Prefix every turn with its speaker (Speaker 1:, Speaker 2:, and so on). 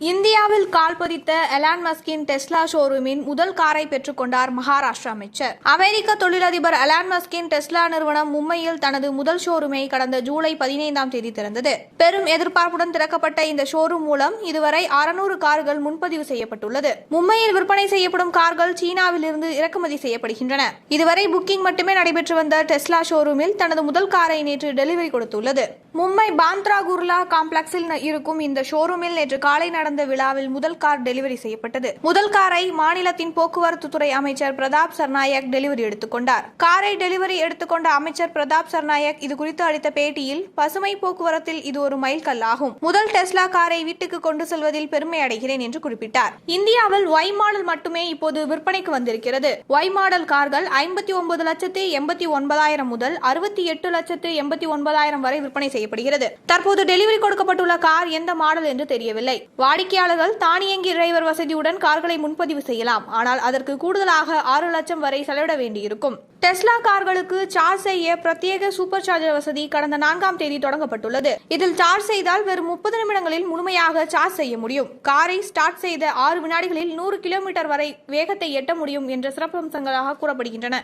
Speaker 1: இந்தியாவில் கால் பதித்த Elon மஸ்கின் Tesla ஷோரூமின் முதல் காரை பெற்றுக்கொண்டார் மகாராஷ்டிரா அமைச்சர். அமெரிக்க தொழிலதிபர் எலான் மஸ்கின் டெஸ்லா நிறுவனம் மும்பையில் தனது முதல் ஷோரூமை கடந்த ஜூலை பதினைந்தாம் தேதி திறந்தது. பெரும் எதிர்பார்ப்புடன் திறக்கப்பட்ட இந்த ஷோரூம் மூலம் இதுவரை அறுநூறு கார்கள் முன்பதிவு செய்யப்பட்டுள்ளது. மும்பையில் விற்பனை செய்யப்படும் கார்கள் சீனாவில் இருந்து இறக்குமதி செய்யப்படுகின்றன. இதுவரை புக்கிங் மட்டுமே நடைபெற்று வந்த டெஸ்லா ஷோரூமில் தனது முதல் காரை நேற்று டெலிவரி கொடுத்துள்ளது. மும்பை பாந்த்ரா குர்லா காம்ப்ளெக்ஸில் இருக்கும் இந்த ஷோரூமில் நேற்று காலை நடந்த விழாவில் முதல் கார் டெலிவரி செய்யப்பட்டது. முதல் காரை மாநிலத்தின் போக்குவரத்து துறை அமைச்சர் பிரதாப் சர்நாயக் டெலிவரி எடுத்துக்கொண்டார் காரை டெலிவரி எடுத்துக்கொண்ட அமைச்சர் பிரதாப் சர்நாயக் இது குறித்து அளித்த பேட்டியில் பசுமை போக்குவரத்தில் இது ஒரு மைல்கல்லாகும் முதல் டெஸ்லா காரை வீட்டுக்கு கொண்டு செல்வதில் பெருமை அடைகிறேன் என்று குறிப்பிட்டார். இந்தியாவில் ஒய் மாடல் மட்டுமே இப்போது விற்பனைக்கு வந்திருக்கிறது. ஒய் மாடல் கார்கள் ஐம்பத்தி ஒன்பது லட்சத்து எண்பத்தி ஒன்பதாயிரம் முதல் அறுபத்தி எட்டு லட்சத்து எண்பத்தி ஒன்பதாயிரம் வரை விற்பனை செய்யப்படுகிறது தற்போது டெலிவரி கொடுக்கப்பட்டுள்ள கார் எந்த மாடல் என்று தெரியவில்லை. வாடிக்கையாளர்கள் தானியங்கி டிரைவர் வசதியுடன் கார்களை முன்பதிவு செய்யலாம். ஆனால் அதற்கு கூடுதலாக ஆறு லட்சம் வரை செலவிட வேண்டியிருக்கும். டெஸ்லா கார்களுக்கு சார்ஜ் செய்ய பிரத்யேக சூப்பர் சார்ஜர் வசதி கடந்த நான்காம் தேதி தொடங்கப்பட்டுள்ளது. இதில் சார்ஜ் செய்தால் வெறும் முப்பது நிமிடங்களில் முழுமையாக சார்ஜ் செய்ய முடியும். காரை ஸ்டார்ட் செய்த ஆறு வினாடிகளில் நூறு கிலோமீட்டர் வரை வேகத்தை எட்ட முடியும் என்ற சிறப்பம்சங்களாக கூறப்படுகின்றன.